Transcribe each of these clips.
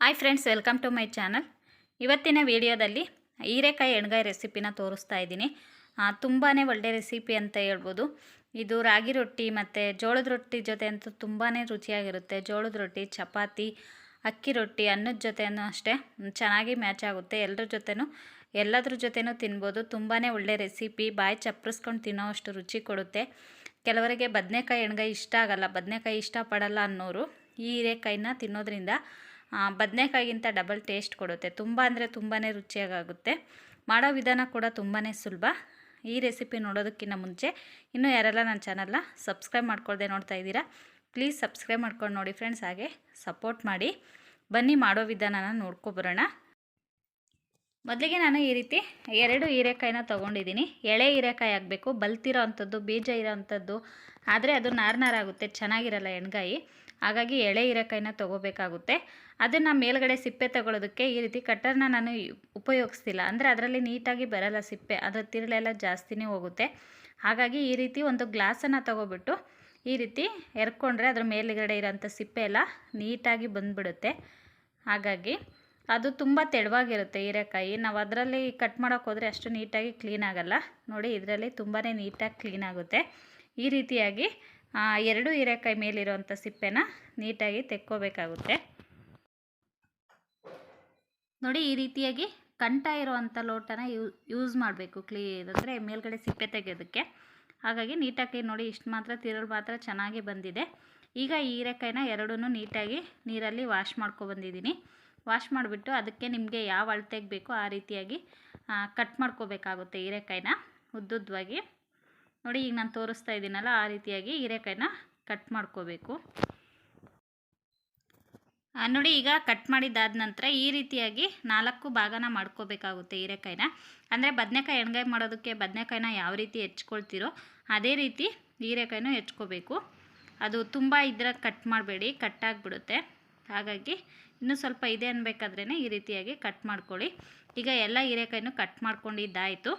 Hi friends, welcome to my channel. ಇವತ್ತಿನ ವಿಡಿಯೋದಲ್ಲಿ ಹೀರೆಕಾಯಿ ಎಣ್ಗಾಯಿ ರೆಸಿಪಿನ ತೋರಿಸ್ತಾ ಇದ್ದೀನಿ. ತುಂಬಾ ಒಳ್ಳೆ ರೆಸಿಪಿ ಅಂತ ಹೇಳ್ಬೋದು. ಇದು ರಾಗಿ ರೊಟ್ಟಿ ಮತ್ತು ಜೋಳದ ರೊಟ್ಟಿ ಜೊತೆ ಅಂತೂ ತುಂಬಾ ರುಚಿಯಾಗಿರುತ್ತೆ. ಜೋಳದ ರೊಟ್ಟಿ, ಚಪಾತಿ, ಅಕ್ಕಿ ರೊಟ್ಟಿ, ಅನ್ನದ ಜೊತೆನೂ ಅಷ್ಟೇ. ಚೆನ್ನಾಗಿ ಮ್ಯಾಚ್ ಆಗುತ್ತೆ. ಎಲ್ಲರ ಜೊತೆನೂ, ಎಲ್ಲದ್ರ ಜೊತೆನೂ ತಿನ್ಬೋದು. ತುಂಬಾ ಒಳ್ಳೆ ರೆಸಿಪಿ. ಬಾಯಿ ಚಪ್ಪರಿಸ್ಕೊಂಡು ತಿನ್ನೋವಷ್ಟು ರುಚಿ ಕೊಡುತ್ತೆ. ಕೆಲವರಿಗೆ ಬದನೆಕಾಯಿ ಎಣ್ಗಾಯಿ ಇಷ್ಟ ಆಗಲ್ಲ. ಬದನೆಕಾಯಿ ಇಷ್ಟಪಡಲ್ಲ ಅನ್ನೋರು ಈ ಹೀರೆಕಾಯಿನ ತಿನ್ನೋದ್ರಿಂದ ಬದನೆಕಾಯಿಗಿಂತ ಡಬಲ್ ಟೇಸ್ಟ್ ಕೊಡುತ್ತೆ. ತುಂಬ ಅಂದರೆ ತುಂಬಾ ರುಚಿಯಾಗುತ್ತೆ ಮಾಡೋ ವಿಧಾನ ಕೂಡ ತುಂಬಾ ಸುಲಭ. ಈ ರೆಸಿಪಿ ನೋಡೋದಕ್ಕಿಂತ ಮುಂಚೆ ಇನ್ನೂ ಯಾರೆಲ್ಲ ನನ್ನ ಚಾನಲ್ನ ಸಬ್ಸ್ಕ್ರೈಬ್ ಮಾಡ್ಕೊಳ್ದೆ ನೋಡ್ತಾ ಇದ್ದೀರಾ ಪ್ಲೀಸ್ ಸಬ್ಸ್ಕ್ರೈಬ್ ಮಾಡ್ಕೊಂಡು ನೋಡಿ ಫ್ರೆಂಡ್ಸ್ ಹಾಗೆ ಸಪೋರ್ಟ್ ಮಾಡಿ. ಬನ್ನಿ ಮಾಡೋ ವಿಧಾನನ ನೋಡ್ಕೊಬರೋಣ ಮೊದಲಿಗೆ ನಾನು ಈ ರೀತಿ ಎರಡು ಹೀರೆಕಾಯಿನ ತೊಗೊಂಡಿದ್ದೀನಿ. ಎಳೆ ಹೀರೆಕಾಯಿ ಆಗಬೇಕು. ಬಲ್ತಿರೋ ಅಂಥದ್ದು, ಬೀಜ ಇರೋ ಅಂಥದ್ದು, ಆದರೆ ಅದು ನಾರ್ನಾರಾಗುತ್ತೆ, ಚೆನ್ನಾಗಿರಲ್ಲ ಎಣ್ಗಾಯಿ. ಹಾಗಾಗಿ ಎಳೆ ಹೀರೆಕಾಯಿನ ತೊಗೋಬೇಕಾಗುತ್ತೆ. ಅದನ್ನು ಮೇಲ್ಗಡೆ ಸಿಪ್ಪೆ ತಗೊಳ್ಳೋದಕ್ಕೆ ಈ ರೀತಿ ಕಟ್ಟರ್ನ ನಾನು ಉಪಯೋಗಿಸ್ತಿಲ್ಲ. ಅಂದರೆ ಅದರಲ್ಲಿ ನೀಟಾಗಿ ಬರಲ್ಲ ಸಿಪ್ಪೆ. ಅದರ ತಿರುಳೆಲ್ಲ ಜಾಸ್ತಿನೇ ಹೋಗುತ್ತೆ. ಹಾಗಾಗಿ ಈ ರೀತಿ ಒಂದು ಗ್ಲಾಸನ್ನು ತಗೊಬಿಟ್ಟು ಈ ರೀತಿ ಎರ್ಕೊಂಡ್ರೆ ಅದ್ರ ಮೇಲುಗಡೆ ಇರೋಂಥ ಸಿಪ್ಪೆ ಎಲ್ಲ ನೀಟಾಗಿ ಬಂದುಬಿಡುತ್ತೆ. ಹಾಗಾಗಿ ಅದು ತುಂಬ ತೆಳುವಾಗಿರುತ್ತೆ ಹೀರೆಕಾಯಿ. ನಾವು ಅದರಲ್ಲಿ ಕಟ್ ಮಾಡೋಕೆ ಹೋದರೆ ಅಷ್ಟು ನೀಟಾಗಿ ಕ್ಲೀನ್ ಆಗಲ್ಲ. ನೋಡಿ ಇದರಲ್ಲಿ ತುಂಬಾ ನೀಟಾಗಿ ಕ್ಲೀನ್ ಆಗುತ್ತೆ. ಈ ರೀತಿಯಾಗಿ ಎರಡು ಹೀರೆಕಾಯಿ ಮೇಲಿರುವಂಥ ಸಿಪ್ಪೆನ ನೀಟಾಗಿ ತೆಕ್ಕೋಬೇಕಾಗುತ್ತೆ. ನೋಡಿ, ಈ ರೀತಿಯಾಗಿ ಕಂಠ ಇರುವಂಥ ಲೋಟನ ಯೂಸ್ ಮಾಡಬೇಕು ಕ್ಲೀ ಅಂದರೆ ಮೇಲ್ಗಡೆ ಸಿಪ್ಪೆ ತೆಗೆಯೋದಕ್ಕೆ. ಹಾಗಾಗಿ ನೀಟಾಗಿ ನೋಡಿ, ಇಷ್ಟು ಮಾತ್ರ ತಿರುಳು ಮಾತ್ರ ಚೆನ್ನಾಗಿ ಬಂದಿದೆ. ಈಗ ಈ ಹೀರೆಕಾಯಿನ ಎರಡೂ ನೀಟಾಗಿ ನೀರಲ್ಲಿ ವಾಶ್ ಮಾಡ್ಕೊಬಂದಿದ್ದೀನಿ ವಾಶ್ ಮಾಡಿಬಿಟ್ಟು ಅದಕ್ಕೆ ನಿಮಗೆ ಯಾವ ಅಳತೆಗೆ ಬೇಕೋ ಆ ರೀತಿಯಾಗಿ ಕಟ್ ಮಾಡ್ಕೋಬೇಕಾಗುತ್ತೆ ಹೀರೆಕಾಯಿನ ಉದ್ದುದ್ದವಾಗಿ. ನೋಡಿ, ಈಗ ನಾನು ತೋರಿಸ್ತಾ ಇದ್ದೀನಲ್ಲ, ಆ ರೀತಿಯಾಗಿ ಹೀರೆಕಾಯಿನ ಕಟ್ ಮಾಡ್ಕೋಬೇಕು. ನೋಡಿ, ಈಗ ಕಟ್ ಮಾಡಿದ್ದಾದ ನಂತರ ಈ ರೀತಿಯಾಗಿ ನಾಲ್ಕು ಭಾಗನ ಮಾಡ್ಕೋಬೇಕಾಗುತ್ತೆ ಹೀರೆಕಾಯಿನ. ಅಂದರೆ ಬದನೆಕಾಯಿ ಎಣ್ಗಾಯಿ ಮಾಡೋದಕ್ಕೆ ಬದನೆಕಾಯಿನ ಯಾವ ರೀತಿ ಹೆಚ್ಕೊಳ್ತೀರೋ ಅದೇ ರೀತಿ ಹೀರೆಕಾಯಿನೂ ಹೆಚ್ಕೋಬೇಕು. ಅದು ತುಂಬ ಇದ್ರ ಕಟ್ ಮಾಡಬೇಡಿ ಕಟ್ ಆಗಿಬಿಡುತ್ತೆ. ಹಾಗಾಗಿ ಇನ್ನೂ ಸ್ವಲ್ಪ ಇದೆ ಅನ್ಬೇಕಾದ್ರೇ ಈ ರೀತಿಯಾಗಿ ಕಟ್ ಮಾಡ್ಕೊಳ್ಳಿ. ಈಗ ಎಲ್ಲ ಹೀರೆಕಾಯಿನೂ ಕಟ್ ಮಾಡ್ಕೊಂಡಿದ್ದಾಯಿತು.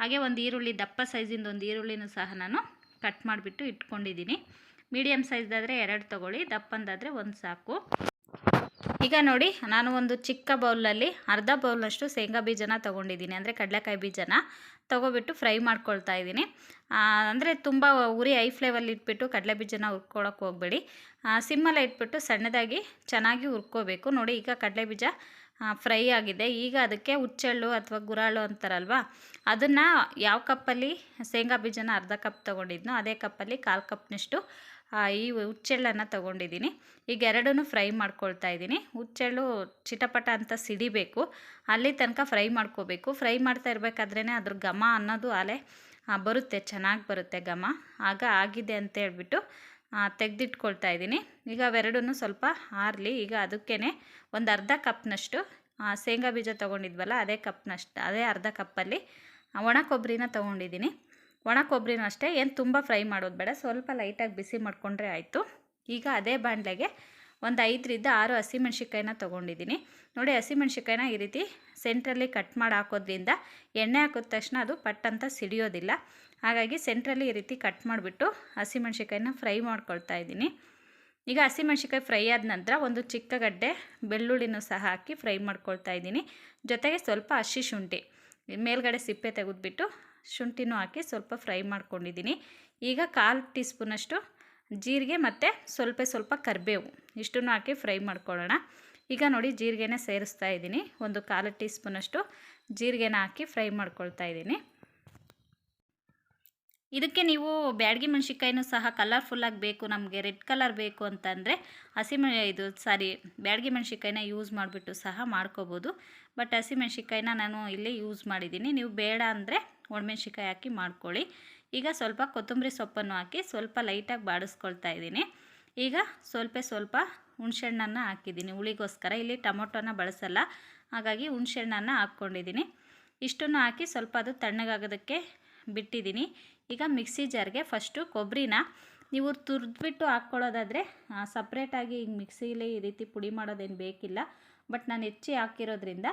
ಹಾಗೆ ಒಂದು ಈರುಳ್ಳಿ, ದಪ್ಪ ಸೈಜಿಂದ ಒಂದು ಈರುಳ್ಳಿನೂ ಸಹ ನಾನು ಕಟ್ ಮಾಡಿಬಿಟ್ಟು ಇಟ್ಕೊಂಡಿದ್ದೀನಿ. ಮೀಡಿಯಮ್ ಸೈಜ್ದಾದರೆ ಎರಡು ತೊಗೊಳ್ಳಿ, ದಪ್ಪಂದಾದರೆ ಒಂದು ಸಾಕು. ಈಗ ನೋಡಿ, ನಾನು ಒಂದು ಚಿಕ್ಕ ಬೌಲಲ್ಲಿ ಅರ್ಧ ಬೌಲ್ನಷ್ಟು ಶೇಂಗಾ ಬೀಜನ ತೊಗೊಂಡಿದ್ದೀನಿ. ಅಂದರೆ ಕಡಲೆಕಾಯಿ ಬೀಜನ ತೊಗೊಬಿಟ್ಟು ಫ್ರೈ ಮಾಡ್ಕೊಳ್ತಾ ಇದ್ದೀನಿ. ಅಂದರೆ ತುಂಬ ಉರಿ ಐ ಫ್ಲೇವಲ್ಲಿ ಇಟ್ಬಿಟ್ಟು ಕಡಲೆ ಬೀಜನ ಹುರ್ಕೊಳಕ್ಕೆ ಹೋಗಬೇಡಿ. ಸಿಮ್ಮಲ್ಲಿ ಇಟ್ಬಿಟ್ಟು ಸಣ್ಣದಾಗಿ ಚೆನ್ನಾಗಿ ಹುರ್ಕೋಬೇಕು. ನೋಡಿ, ಈಗ ಕಡಲೆ ಬೀಜ ಫ್ರೈ ಆಗಿದೆ. ಈಗ ಅದಕ್ಕೆ ಹುಚ್ಚೆಳ್ಳು ಅಥವಾ ಗುರಾಳು ಅಂತಾರಲ್ವ? ಅದನ್ನು ಯಾವ ಕಪ್ಪಲ್ಲಿ? ಶೇಂಗಾ ಬೀಜನ ಅರ್ಧ ಕಪ್ ತೊಗೊಂಡಿದ್ನೋ ಅದೇ ಕಪ್ಪಲ್ಲಿ ಕಾಲು ಕಪ್ನಷ್ಟು ಈ ಹುಚ್ಚೆಳ್ಳನ್ನು ತೊಗೊಂಡಿದ್ದೀನಿ. ಈಗ ಎರಡೂ ಫ್ರೈ ಮಾಡ್ಕೊಳ್ತಾ ಇದ್ದೀನಿ. ಹುಚ್ಚೆಳ್ಳು ಚಿಟಪಟ ಅಂತ ಸಿಡಿಬೇಕು. ಅಲ್ಲಿ ತನಕ ಫ್ರೈ ಮಾಡ್ಕೋಬೇಕು. ಫ್ರೈ ಮಾಡ್ತಾ ಇರಬೇಕಾದ್ರೇ ಅದ್ರ ಘಮ ಅನ್ನೋದು ಅಲೆ ಬರುತ್ತೆ. ಚೆನ್ನಾಗಿ ಬರುತ್ತೆ ಘಮ. ಆಗ ಆಗಿದೆ ಅಂತ ಹೇಳ್ಬಿಟ್ಟು ತೆಗೆದಿಟ್ಕೊಳ್ತಾ ಇದ್ದೀನಿ. ಈಗ ಅವೆರಡೂ ಸ್ವಲ್ಪ ಆರಲಿ, ಈಗ ಅದಕ್ಕೇ ಒಂದು ಅರ್ಧ ಕಪ್ನಷ್ಟು ಶೇಂಗಾ ಬೀಜ ತೊಗೊಂಡಿದ್ವಲ್ಲ, ಅದೇ ಕಪ್ನಷ್ಟು, ಅದೇ ಅರ್ಧ ಕಪ್ಪಲ್ಲಿ ಒಣ ಕೊಬ್ಬರಿನ ತೊಗೊಂಡಿದ್ದೀನಿ. ಒಣ ಕೊಬ್ಬರಿನೂ ಅಷ್ಟೇ, ಏನು ತುಂಬ ಫ್ರೈ ಮಾಡೋದು ಬೇಡ, ಸ್ವಲ್ಪ ಲೈಟಾಗಿ ಬಿಸಿ ಮಾಡಿಕೊಂಡ್ರೆ ಆಯಿತು. ಈಗ ಅದೇ ಬಾಣಲೆಗೆ ಒಂದು ಐದರಿಂದ ಆರು ಹಸಿಮೆಣ್ಸಿಕಾಯಿನ ತೊಗೊಂಡಿದ್ದೀನಿ. ನೋಡಿ ಹಸಿಮೆಣ್ಸಿಕಾಯಿನ ಈ ರೀತಿ ಸೆಂಟ್ರಲ್ಲಿ ಕಟ್ ಮಾಡಿ ಹಾಕೋದ್ರಿಂದ ಎಣ್ಣೆ ಹಾಕಿದ ತಕ್ಷಣ ಅದು ಪಟ್ ಅಂತ ಸಿಡಿಯೋದಿಲ್ಲ. ಹಾಗಾಗಿ ಸೆಂಟ್ರಲ್ಲಿ ಈ ರೀತಿ ಕಟ್ ಮಾಡಿಬಿಟ್ಟು ಹಸಿಮೆಣ್ಸಿಕಾಯಿನ ಫ್ರೈ ಮಾಡ್ಕೊಳ್ತಾ ಇದ್ದೀನಿ. ಈಗ ಹಸಿಮೆಣ್ಸಿಕಾಯಿ ಫ್ರೈ ಆದ ನಂತರ ಒಂದು ಚಿಕ್ಕ ಗಡ್ಡೆ ಬೆಳ್ಳುಳ್ಳಿನೂ ಸಹ ಹಾಕಿ ಫ್ರೈ ಮಾಡ್ಕೊಳ್ತಾ ಇದ್ದೀನಿ. ಜೊತೆಗೆ ಸ್ವಲ್ಪ ಹಸಿ ಶುಂಠಿ, ಮೇಲ್ಗಡೆ ಸಿಪ್ಪೆ ತೆಗೆದುಬಿಟ್ಟು ಶುಂಠಿನೂ ಹಾಕಿ ಸ್ವಲ್ಪ ಫ್ರೈ ಮಾಡ್ಕೊಂಡಿದ್ದೀನಿ. ಈಗ ಕಾಲು ಟೀ ಸ್ಪೂನಷ್ಟು ಜೀರಿಗೆ ಮತ್ತು ಸ್ವಲ್ಪ ಸ್ವಲ್ಪ ಕರಿಬೇವು ಇಷ್ಟನ್ನು ಹಾಕಿ ಫ್ರೈ ಮಾಡ್ಕೊಳ್ಳೋಣ. ಈಗ ನೋಡಿ ಜೀರಿಗೆನೇ ಸೇರಿಸ್ತಾ ಇದ್ದೀನಿ. ಒಂದು ಕಾಲು ಟೀ ಸ್ಪೂನಷ್ಟು ಜೀರಿಗೆನ ಹಾಕಿ ಫ್ರೈ ಮಾಡ್ಕೊಳ್ತಾ ಇದ್ದೀನಿ. ಇದಕ್ಕೆ ನೀವು ಬ್ಯಾಡಗಿ ಮೆಣಸಿನ್ಕಾಯಿನೂ ಸಹ ಕಲರ್ಫುಲ್ಲಾಗಿ ಬೇಕು, ನಮಗೆ ರೆಡ್ ಕಲರ್ ಬೇಕು ಅಂತಂದರೆ ಹಸಿಮೆ ಇದು ಸಾರಿ ಬ್ಯಾಡಗಿ ಮೆಣಸಿನ್ಕಾಯಿನ ಯೂಸ್ ಮಾಡಿಬಿಟ್ಟು ಸಹ ಮಾಡ್ಕೋಬೋದು. ಬಟ್ ಹಸಿಮೆಣ್ಸಿಕಾಯಿನ ನಾನು ಇಲ್ಲಿ ಯೂಸ್ ಮಾಡಿದ್ದೀನಿ. ನೀವು ಬೇಡ ಅಂದರೆ ಒಣಮೆಣ್ಸಿಕಾಯಿ ಹಾಕಿ ಮಾಡ್ಕೊಳ್ಳಿ. ಈಗ ಸ್ವಲ್ಪ ಕೊತ್ತಂಬರಿ ಸೊಪ್ಪನ್ನು ಹಾಕಿ ಸ್ವಲ್ಪ ಲೈಟಾಗಿ ಬಾಡಿಸ್ಕೊಳ್ತಾ ಇದ್ದೀನಿ. ಈಗ ಸ್ವಲ್ಪ ಸ್ವಲ್ಪ ಹುಣ್ಸೆಹಣ್ಣನ್ನು ಹಾಕಿದ್ದೀನಿ. ಹುಳಿಗೋಸ್ಕರ ಇಲ್ಲಿ ಟೊಮೊಟೊನ ಬಳಸಲ್ಲ. ಹಾಗಾಗಿ ಹುಣ್ಸೆಹಣ್ಣನ್ನು ಹಾಕ್ಕೊಂಡಿದ್ದೀನಿ. ಇಷ್ಟನ್ನು ಹಾಕಿ ಸ್ವಲ್ಪ ಅದು ತಣ್ಣಗಾಗೋದಕ್ಕೆ ಬಿಟ್ಟಿದ್ದೀನಿ. ಈಗ ಮಿಕ್ಸಿ ಜಾರ್ಗೆ ಫಸ್ಟು ಕೊಬ್ಬರಿನ ನೀವು ತುರಿದ್ಬಿಟ್ಟು ಹಾಕ್ಕೊಳ್ಳೋದಾದರೆ ಸಪ್ರೇಟಾಗಿ ಈಗ ಮಿಕ್ಸಿಲಿ ಈ ರೀತಿ ಪುಡಿ ಮಾಡೋದೇನು ಬೇಕಿಲ್ಲ. ಬಟ್ ನಾನು ಹೆಚ್ಚಿ ಹಾಕಿರೋದ್ರಿಂದ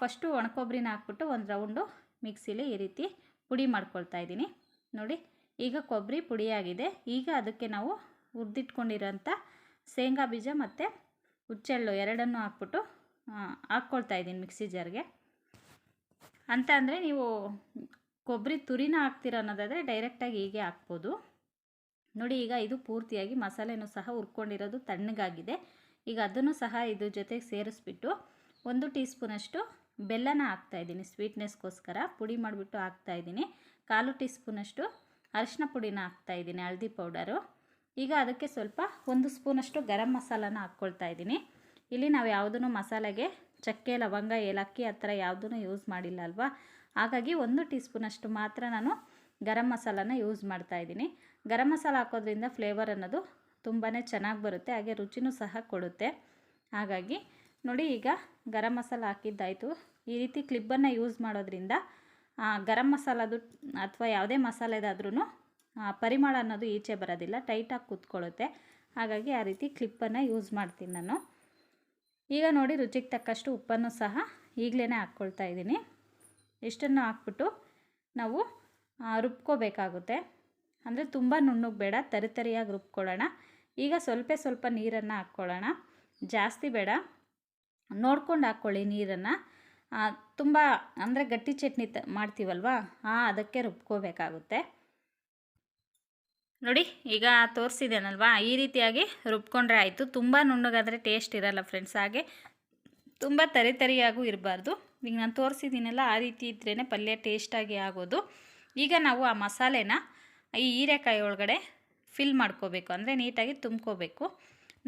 ಫಸ್ಟು ಒಣಕೊಬ್ಬರಿನ ಹಾಕ್ಬಿಟ್ಟು ಒಂದು ರೌಂಡು ಮಿಕ್ಸಿಲಿ ಈ ರೀತಿ ಪುಡಿ ಮಾಡ್ಕೊಳ್ತಾ ಇದ್ದೀನಿ. ನೋಡಿ, ಈಗ ಕೊಬ್ಬರಿ ಪುಡಿಯಾಗಿದೆ. ಈಗ ಅದಕ್ಕೆ ನಾವು ಹುರಿದಿಟ್ಕೊಂಡಿರೋಂಥ ಶೇಂಗಾ ಬೀಜ ಮತ್ತು ಹುಚ್ಚೆಳ್ಳು ಎರಡನ್ನೂ ಹಾಕ್ಬಿಟ್ಟು ಹಾಕ್ಕೊಳ್ತಾ ಇದ್ದೀನಿ ಮಿಕ್ಸಿ ಜಾರ್ಗೆ. ಅಂತ ಅಂದರೆ ನೀವು ಕೊಬ್ಬರಿ ತುರಿನ ಹಾಕ್ತೀರ ಅನ್ನೋದಾದರೆ ಡೈರೆಕ್ಟಾಗಿ ಹೀಗೆ ಹಾಕ್ಬೋದು. ನೋಡಿ, ಈಗ ಇದು ಪೂರ್ತಿಯಾಗಿ ಮಸಾಲೆನೂ ಸಹ ಹುರ್ಕೊಂಡಿರೋದು ತಣ್ಣಗಾಗಿದೆ. ಈಗ ಅದನ್ನು ಸಹ ಇದ್ರ ಜೊತೆಗೆ ಸೇರಿಸ್ಬಿಟ್ಟು ಒಂದು ಟೀ ಸ್ಪೂನಷ್ಟು ಬೆಲ್ಲನ ಹಾಕ್ತಾಯಿದ್ದೀನಿ ಸ್ವೀಟ್ನೆಸ್ಗೋಸ್ಕರ. ಪುಡಿ ಮಾಡಿಬಿಟ್ಟು ಹಾಕ್ತಾಯಿದ್ದೀನಿ ಕಾಲು ಟೀ ಸ್ಪೂನಷ್ಟು ಅರಿಶಿನ ಪುಡಿನ ಹಾಕ್ತಾಯಿದ್ದೀನಿ ಹಳದಿ ಪೌಡರು. ಈಗ ಅದಕ್ಕೆ ಸ್ವಲ್ಪ ಒಂದು ಸ್ಪೂನಷ್ಟು ಗರಂ ಮಸಾಲಾನ ಹಾಕ್ಕೊಳ್ತಾ ಇದ್ದೀನಿ. ಇಲ್ಲಿ ನಾವು ಯಾವುದೂ ಮಸಾಲೆಗೆ ಚಕ್ಕೆ, ಲವಂಗ, ಏಲಕ್ಕಿ ಆ ಥರ ಯಾವುದೂ ಯೂಸ್ ಮಾಡಿಲ್ಲ ಅಲ್ವಾ? ಹಾಗಾಗಿ ಒಂದು ಟೀ ಸ್ಪೂನಷ್ಟು ಮಾತ್ರ ನಾನು ಗರಂ ಮಸಾಲಾನ ಯೂಸ್ ಮಾಡ್ತಾ ಇದ್ದೀನಿ. ಗರಂ ಮಸಾಲ ಹಾಕೋದ್ರಿಂದ ಫ್ಲೇವರ್ ಅನ್ನೋದು ತುಂಬಾ ಚೆನ್ನಾಗಿ ಬರುತ್ತೆ, ಹಾಗೆ ರುಚಿನೂ ಸಹ ಕೊಡುತ್ತೆ. ಹಾಗಾಗಿ ನೋಡಿ ಈಗ ಗರಂ ಮಸಾಲ ಹಾಕಿದ್ದಾಯಿತು. ಈ ರೀತಿ ಕ್ಲಿಪ್ಪನ್ನು ಯೂಸ್ ಮಾಡೋದ್ರಿಂದ ಗರಂ ಮಸಾಲದು ಅಥವಾ ಯಾವುದೇ ಮಸಾಲೆದಾದ್ರೂ ಪರಿಮಳ ಅನ್ನೋದು ಈಚೆ ಬರೋದಿಲ್ಲ ಟೈಟಾಗಿ ಕೂತ್ಕೊಳ್ಳುತ್ತೆ. ಹಾಗಾಗಿ ಆ ರೀತಿ ಕ್ಲಿಪ್ಪನ್ನು ಯೂಸ್ ಮಾಡ್ತೀನಿ ನಾನು. ಈಗ ನೋಡಿ ರುಚಿಗೆ ತಕ್ಕಷ್ಟು ಉಪ್ಪನ್ನು ಸಹ ಈಗಲೇ ಹಾಕ್ಕೊಳ್ತಾ ಇದ್ದೀನಿ. ಇಷ್ಟನ್ನು ಹಾಕ್ಬಿಟ್ಟು ನಾವು ರುಬ್ಕೋಬೇಕಾಗುತ್ತೆ. ಅಂದರೆ ತುಂಬ ನುಣ್ಣಗೆ ಬೇಡ ತರಿ ತರಿಯಾಗಿ ರುಬ್ಕೊಳ್ಳೋಣ. ಈಗ ಸ್ವಲ್ಪ ಸ್ವಲ್ಪ ನೀರನ್ನು ಹಾಕ್ಕೊಳ್ಳೋಣ. ಜಾಸ್ತಿ ಬೇಡ. ನೋಡ್ಕೊಂಡು ಹಾಕ್ಕೊಳ್ಳಿ ನೀರನ್ನು. ತುಂಬ, ಅಂದರೆ ಗಟ್ಟಿ ಚಟ್ನಿ ತ, ಮಾಡ್ತೀವಲ್ವಾ? ಅದಕ್ಕೆ ರುಬ್ಕೋಬೇಕಾಗುತ್ತೆ. ನೋಡಿ, ಈಗ ತೋರಿಸಿದ್ದೇನಲ್ವಾ ಈ ರೀತಿಯಾಗಿ ರುಬ್ಕೊಂಡ್ರೆ ಆಯಿತು. ತುಂಬ ನುಣ್ಣಗಾದರೆ ಟೇಸ್ಟ್ ಇರಲ್ಲ ಫ್ರೆಂಡ್ಸ್. ಹಾಗೆ ತುಂಬ ತರಿ ತರಿಯಾಗೂ ಇರಬಾರ್ದು. ಈಗ ನಾನು ತೋರಿಸಿದ್ದೀನಲ್ಲ, ಆ ರೀತಿ ಇದ್ರೇ ಪಲ್ಯ ಟೇಸ್ಟಾಗಿ ಆಗೋದು. ಈಗ ನಾವು ಆ ಮಸಾಲೆನ ಈ ಹೀರೆಕಾಯಿ ಒಳಗಡೆ ಫಿಲ್ ಮಾಡ್ಕೋಬೇಕು. ಅಂದರೆ ನೀಟಾಗಿ ತುಂಬ್ಕೋಬೇಕು.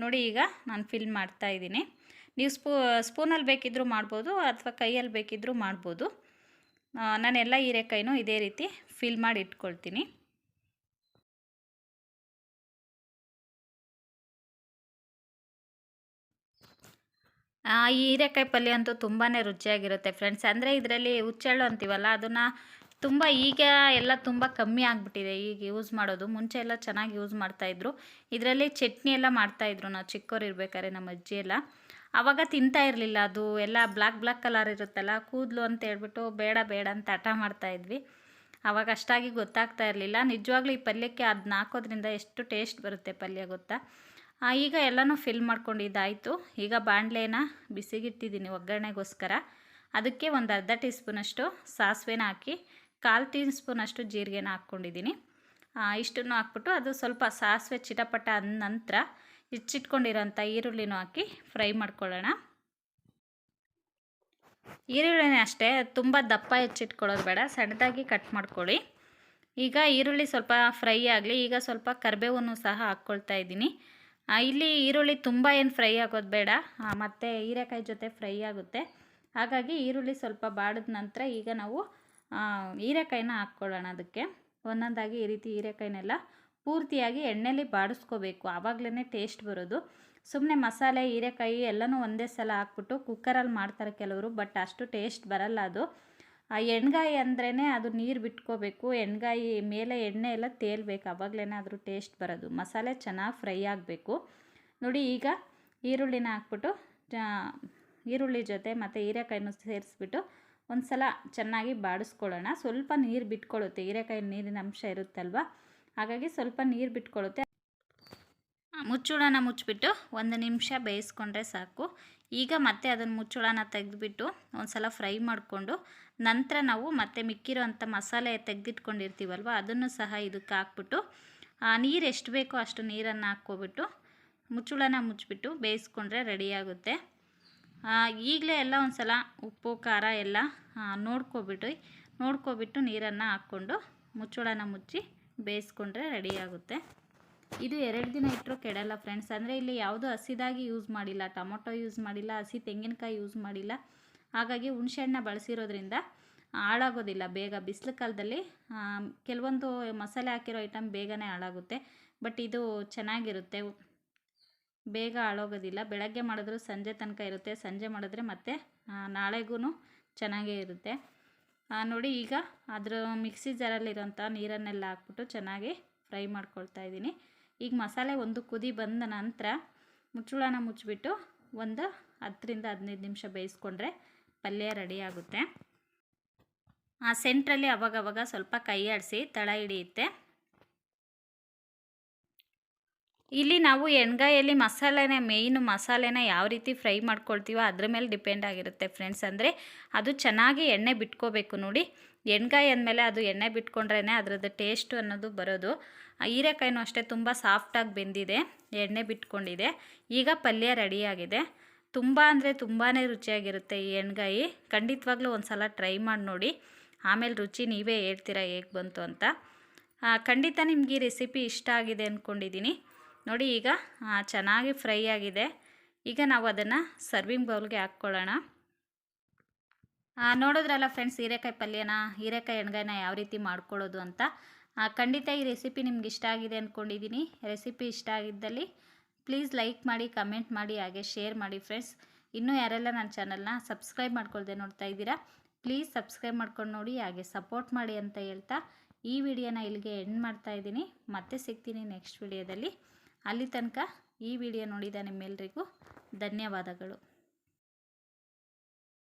ನೋಡಿ ಈಗ ನಾನು ಫಿಲ್ ಮಾಡ್ತಾ ಇದ್ದೀನಿ. ನೀವು ಸ್ಪೂ ಸ್ಪೂನಲ್ಲಿ ಬೇಕಿದ್ದರೂ ಮಾಡ್ಬೋದು, ಅಥವಾ ಕೈಯಲ್ಲಿ ಬೇಕಿದ್ದರೂ ಮಾಡ್ಬೋದು. ನಾನೆಲ್ಲ ಹೀರೆಕಾಯಿನೂ ಇದೇ ರೀತಿ ಫಿಲ್ ಮಾಡಿ ಇಟ್ಕೊಳ್ತೀನಿ. ಈ ಹೀರೆಕಾಯಿ ಪಲ್ಯ ಅಂತೂ ತುಂಬಾ ರುಚಿಯಾಗಿರುತ್ತೆ ಫ್ರೆಂಡ್ಸ್ ಅಂದರೆ ಇದರಲ್ಲಿ ಹುಚ್ಚೆಳ್ಳು ಅಂತೀವಲ್ಲ, ಅದನ್ನು ತುಂಬ ಈಗ ಎಲ್ಲ ತುಂಬ ಕಮ್ಮಿ ಆಗಿಬಿಟ್ಟಿದೆ ಈಗ ಯೂಸ್ ಮಾಡೋದು. ಮುಂಚೆ ಎಲ್ಲ ಚೆನ್ನಾಗಿ ಯೂಸ್ ಮಾಡ್ತಾಯಿದ್ರು ಇದರಲ್ಲಿ ಚಟ್ನಿ ಎಲ್ಲ ಮಾಡ್ತಾಯಿದ್ರು ನಾವು ಚಿಕ್ಕವ್ರು ಇರ್ಬೇಕಾದ್ರೆ ನಮ್ಮ ಅಜ್ಜಿ ಎಲ್ಲ. ಆವಾಗ ತಿಂತಾ ಇರಲಿಲ್ಲ ಅದು. ಎಲ್ಲ ಬ್ಲ್ಯಾಕ್ ಬ್ಲ್ಯಾಕ್ ಕಲರ್ ಇರುತ್ತಲ್ಲ, ಕೂದಲು ಅಂತ ಹೇಳ್ಬಿಟ್ಟು ಬೇಡ ಬೇಡ ಅಂತ ಹಠ ಮಾಡ್ತಾಯಿದ್ವಿ ಆವಾಗ ಅಷ್ಟಾಗಿ ಗೊತ್ತಾಗ್ತಾ ಇರಲಿಲ್ಲ. ನಿಜವಾಗ್ಲೂ ಈ ಪಲ್ಯಕ್ಕೆ ಅದನ್ನ ಹಾಕೋದ್ರಿಂದ ಎಷ್ಟು ಟೇಸ್ಟ್ ಬರುತ್ತೆ ಪಲ್ಯ ಗೊತ್ತಾ? ಈಗ ಎಲ್ಲನೂ ಫಿಲ್ ಮಾಡ್ಕೊಂಡಿದ್ದಾಯಿತು. ಈಗ ಬಾಣಲೆನ ಬಿಸಿಗಿಟ್ಟಿದ್ದೀನಿ ಒಗ್ಗರಣೆಗೋಸ್ಕರ. ಅದಕ್ಕೆ ಒಂದು ಅರ್ಧ ಟೀ ಸ್ಪೂನಷ್ಟು ಸಾಸಿವೆನ ಹಾಕಿ, ಕಾಲು ಟೀ ಸ್ಪೂನಷ್ಟು ಜೀರಿಗೆನ ಹಾಕ್ಕೊಂಡಿದ್ದೀನಿ. ಇಷ್ಟನ್ನು ಹಾಕ್ಬಿಟ್ಟು ಅದು ಸ್ವಲ್ಪ ಸಾಸಿವೆ ಚಿಟಪಟ ಅಂದ ನಂತರ ಹೆಚ್ಚಿಟ್ಕೊಂಡಿರೋಂಥ ಈರುಳ್ಳಿನೂ ಹಾಕಿ ಫ್ರೈ ಮಾಡ್ಕೊಳ್ಳೋಣ. ಈರುಳ್ಳಿನೇ ಅಷ್ಟೇ, ತುಂಬ ದಪ್ಪ ಹೆಚ್ಚಿಟ್ಕೊಳ್ಳೋದು ಬೇಡ, ಸಣ್ಣದಾಗಿ ಕಟ್ ಮಾಡ್ಕೊಳ್ಳಿ. ಈಗ ಈರುಳ್ಳಿ ಸ್ವಲ್ಪ ಫ್ರೈ ಆಗಲಿ, ಈಗ ಸ್ವಲ್ಪ ಕರಿಬೇವನ್ನು ಸಹ ಹಾಕ್ಕೊಳ್ತಾ ಇದ್ದೀನಿ. ಇಲ್ಲಿ ಈರುಳ್ಳಿ ತುಂಬ ಏನು ಫ್ರೈ ಆಗೋದು ಬೇಡ. ಮತ್ತು ಹೀರೆಕಾಯಿ ಜೊತೆ ಫ್ರೈ ಆಗುತ್ತೆ. ಹಾಗಾಗಿ ಈರುಳ್ಳಿ ಸ್ವಲ್ಪ ಬಾಡಿದ ನಂತರ ಈಗ ನಾವು ಹೀರೆಕಾಯಿನ ಹಾಕ್ಕೊಳ್ಳೋಣ ಅದಕ್ಕೆ. ಒಂದೊಂದಾಗಿ ಈ ರೀತಿ ಹೀರೆಕಾಯಿನೆಲ್ಲ ಪೂರ್ತಿಯಾಗಿ ಎಣ್ಣೆಲಿ ಬಾಡಿಸ್ಕೋಬೇಕು. ಆವಾಗಲೇ ಟೇಸ್ಟ್ ಬರೋದು. ಸುಮ್ಮನೆ ಮಸಾಲೆ, ಹೀರೆಕಾಯಿ ಎಲ್ಲನೂ ಒಂದೇ ಸಲ ಹಾಕ್ಬಿಟ್ಟು ಕುಕ್ಕರಲ್ಲಿ ಮಾಡ್ತಾರೆ ಕೆಲವರು ಬಟ್ ಅಷ್ಟು ಟೇಸ್ಟ್ ಬರಲ್ಲ ಅದು. ಆ ಎಣ್ಗಾಯಿ ಅಂದ್ರೇ ಅದು ನೀರು ಬಿಟ್ಕೋಬೇಕು. ಎಣ್ಗಾಯಿ ಮೇಲೆ ಎಣ್ಣೆ ಎಲ್ಲ ತೇಲ್ಬೇಕು. ಆವಾಗಲೇ ಅದ್ರ ಟೇಸ್ಟ್ ಬರೋದು. ಮಸಾಲೆ ಚೆನ್ನಾಗಿ ಫ್ರೈ ಆಗಬೇಕು. ನೋಡಿ ಈಗ ಈರುಳ್ಳಿನ ಹಾಕ್ಬಿಟ್ಟು ಈರುಳ್ಳಿ ಜೊತೆ ಮತ್ತು ಹೀರೆಕಾಯಿನೂ ಸೇರಿಸ್ಬಿಟ್ಟು ಒಂದು ಸಲ ಚೆನ್ನಾಗಿ ಬಾಡಿಸ್ಕೊಳ್ಳೋಣ. ಸ್ವಲ್ಪ ನೀರು ಬಿಟ್ಕೊಳ್ಳುತ್ತೆ. ಹೀರೆಕಾಯಿ ನೀರಿನ ಅಂಶ ಇರುತ್ತಲ್ವ? ಹಾಗಾಗಿ ಸ್ವಲ್ಪ ನೀರು ಬಿಟ್ಕೊಳ್ಳುತ್ತೆ. ಮುಚ್ಚುಳನ ಮುಚ್ಚಿಬಿಟ್ಟು ಒಂದು ನಿಮಿಷ ಬೇಯಿಸ್ಕೊಂಡ್ರೆ ಸಾಕು. ಈಗ ಮತ್ತೆ ಅದನ್ನು ಮುಚ್ಚಳನ ತೆಗೆದುಬಿಟ್ಟು ಒಂದು ಸಲ ಫ್ರೈ ಮಾಡಿಕೊಂಡು ನಂತರ ನಾವು ಮತ್ತೆ ಮಿಕ್ಕಿರೋ ಅಂಥ ಮಸಾಲೆ ತೆಗೆದಿಟ್ಕೊಂಡಿರ್ತೀವಲ್ವ, ಅದನ್ನು ಸಹ ಇದಕ್ಕೆ ಹಾಕ್ಬಿಟ್ಟು ನೀರು ಎಷ್ಟು ಬೇಕೋ ಅಷ್ಟು ನೀರನ್ನು ಹಾಕ್ಕೊಬಿಟ್ಟು ಮುಚ್ಚಳನ ಮುಚ್ಚಿಬಿಟ್ಟು ಬೇಯಿಸ್ಕೊಂಡ್ರೆ ರೆಡಿಯಾಗುತ್ತೆ ಈಗಲೇ ಎಲ್ಲ ಒಂದು ಸಲ ಉಪ್ಪು, ಖಾರ ಎಲ್ಲ ನೋಡ್ಕೊಬಿಟ್ಟು ನೋಡ್ಕೊಬಿಟ್ಟು ನೀರನ್ನು ಹಾಕ್ಕೊಂಡು ಮುಚ್ಚಳನ ಮುಚ್ಚಿ ಬೇಯಿಸ್ಕೊಂಡ್ರೆ ರೆಡಿಯಾಗುತ್ತೆ ಇದು ಎರಡು ದಿನ ಇಟ್ಟರೂ ಕೆಡಲ್ಲ ಫ್ರೆಂಡ್ಸ್ ಅಂದರೆ ಇಲ್ಲಿ ಯಾವುದೂ ಹಸಿದಾಗಿ ಯೂಸ್ ಮಾಡಿಲ್ಲ, ಟೊಮೊಟೊ ಯೂಸ್ ಮಾಡಿಲ್ಲ, ಹಸಿ ತೆಂಗಿನಕಾಯಿ ಯೂಸ್ ಮಾಡಿಲ್ಲ. ಹಾಗಾಗಿ ಹುಣಸೆಹಣ್ಣ ಬಳಸಿರೋದ್ರಿಂದ ಹಾಳಾಗೋದಿಲ್ಲ, ಬೇಗ. ಬಿಸಿಲು ಕಾಲದಲ್ಲಿ ಕೆಲವೊಂದು ಮಸಾಲೆ ಹಾಕಿರೋ ಐಟಮ್ ಬೇಗನೆ ಹಾಳಾಗುತ್ತೆ. ಬಟ್ ಇದು ಚೆನ್ನಾಗಿರುತ್ತೆ. ಬೇಗ ಹಾಳೋಗೋದಿಲ್ಲ. ಬೆಳಗ್ಗೆ ಮಾಡಿದ್ರು ಸಂಜೆ ತನಕ ಇರುತ್ತೆ. ಸಂಜೆ ಮಾಡಿದ್ರೆ ಮತ್ತೆ ನಾಳೆಗೂ ಚೆನ್ನಾಗೇ ಇರುತ್ತೆ. ನೋಡಿ ಈಗ ಅದರ ಮಿಕ್ಸಿ ಜಾರಲ್ಲಿರೋಂಥ ನೀರನ್ನೆಲ್ಲ ಹಾಕ್ಬಿಟ್ಟು ಚೆನ್ನಾಗಿ ಫ್ರೈ ಮಾಡ್ಕೊಳ್ತಾ ಇದ್ದೀನಿ. ಈಗ ಮಸಾಲೆ ಒಂದು ಕುದಿ ಬಂದ ನಂತರ ಮುಚ್ಚುಳನ ಮುಚ್ಚಿಬಿಟ್ಟು ಒಂದು ಹತ್ತರಿಂದ ಹದಿನೈದು ನಿಮಿಷ ಬೇಯಿಸ್ಕೊಂಡ್ರೆ ಪಲ್ಯ ರೆಡಿ ಆಗುತ್ತೆ. ಆ ಸೆಂಟ್ರಲ್ಲಿ ಅವಾಗವಾಗ ಸ್ವಲ್ಪ ಕೈ ಆಡಿಸಿ ತಳ ಹಿಡಿಯುತ್ತೆ. ಇಲ್ಲಿ ನಾವು ಎಣ್ಗಾಯಲ್ಲಿ ಮಸಾಲೆನ ಮೇಯ್ನು ಮಸಾಲೆನ ಯಾವ ರೀತಿ ಫ್ರೈ ಮಾಡ್ಕೊಳ್ತೀವೋ ಅದ್ರ ಮೇಲೆ ಡಿಪೆಂಡ್ ಆಗಿರುತ್ತೆ ಫ್ರೆಂಡ್ಸ್. ಅಂದರೆ ಅದು ಚೆನ್ನಾಗಿ ಎಣ್ಣೆ ಬಿಟ್ಕೋಬೇಕು ನೋಡಿ. ಎಣ್ಗಾಯಿ ಅಂದಮೇಲೆ ಅದು ಎಣ್ಣೆ ಬಿಟ್ಕೊಂಡ್ರೇ ಅದರದ್ದು ಟೇಸ್ಟು ಅನ್ನೋದು ಬರೋದು. ಹೀರೆಕಾಯಿನೂ ಅಷ್ಟೇ ತುಂಬ ಸಾಫ್ಟಾಗಿ ಬೆಂದಿದೆ, ಎಣ್ಣೆ ಬಿಟ್ಕೊಂಡಿದೆ. ಈಗ ಪಲ್ಯ ರೆಡಿಯಾಗಿದೆ. ತುಂಬ ಅಂದರೆ ತುಂಬಾ ರುಚಿಯಾಗಿರುತ್ತೆ ಈ ಎಣ್ಗಾಯಿ. ಖಂಡಿತವಾಗ್ಲೂ ಒಂದು ಸಲ ಟ್ರೈ ಮಾಡಿ ನೋಡಿ. ಆಮೇಲೆ ರುಚಿ ನೀವೇ ಹೇಳ್ತೀರಾ, ಹೇಗೆ ಬಂತು ಅಂತ. ಖಂಡಿತ ನಿಮ್ಗೆ ಈ ರೆಸಿಪಿ ಇಷ್ಟ ಆಗಿದೆ ಅಂದ್ಕೊಂಡಿದ್ದೀನಿ ನೋಡಿ ಈಗ ಚೆನ್ನಾಗಿ ಫ್ರೈ ಆಗಿದೆ. ಈಗ ನಾವು ಅದನ್ನು ಸರ್ವಿಂಗ್ ಬೌಲ್ಗೆ ಹಾಕ್ಕೊಳ್ಳೋಣ. ನೋಡಿದ್ರಲ್ಲ ಫ್ರೆಂಡ್ಸ್, ಹೀರೆಕಾಯಿ ಪಲ್ಯನ, ಹೀರೆಕಾಯಿ ಎಣ್ಗಾಯಿನ ಯಾವ ರೀತಿ ಮಾಡ್ಕೊಳ್ಳೋದು ಅಂತ. ಖಂಡಿತ ಈ ರೆಸಿಪಿ ನಿಮ್ಗೆ ಇಷ್ಟ ಆಗಿದೆ ಅಂದ್ಕೊಂಡಿದ್ದೀನಿ ರೆಸಿಪಿ ಇಷ್ಟ ಆಗಿದ್ದಲ್ಲಿ ಪ್ಲೀಸ್ ಲೈಕ್ ಮಾಡಿ ಕಮೆಂಟ್ ಮಾಡಿ, ಹಾಗೆ ಶೇರ್ ಮಾಡಿ ಫ್ರೆಂಡ್ಸ್ ಇನ್ನೂ ಯಾರೆಲ್ಲ ನನ್ನ ಚಾನಲ್ನ ಸಬ್ಸ್ಕ್ರೈಬ್ ಮಾಡ್ಕೊಳ್ದೆ ನೋಡ್ತಾ ಇದ್ದೀರಾ ಪ್ಲೀಸ್ ಸಬ್ಸ್ಕ್ರೈಬ್ ಮಾಡ್ಕೊಂಡು ನೋಡಿ, ಹಾಗೆ ಸಪೋರ್ಟ್ ಮಾಡಿ ಅಂತ ಹೇಳ್ತಾ ಈ ವಿಡಿಯೋನ ಇಲ್ಲಿಗೆ ಎಂಡ್ ಮಾಡ್ತಾ ಇದ್ದೀನಿ. ಮತ್ತೆ ಸಿಗ್ತೀನಿ ನೆಕ್ಸ್ಟ್ ವಿಡಿಯೋದಲ್ಲಿ ಅಲ್ಲಿ ತನಕ ಈ ವಿಡಿಯೋ ನೋಡಿದ ನಿಮ್ಮೆಲ್ರಿಗೂ ಧನ್ಯವಾದಗಳು.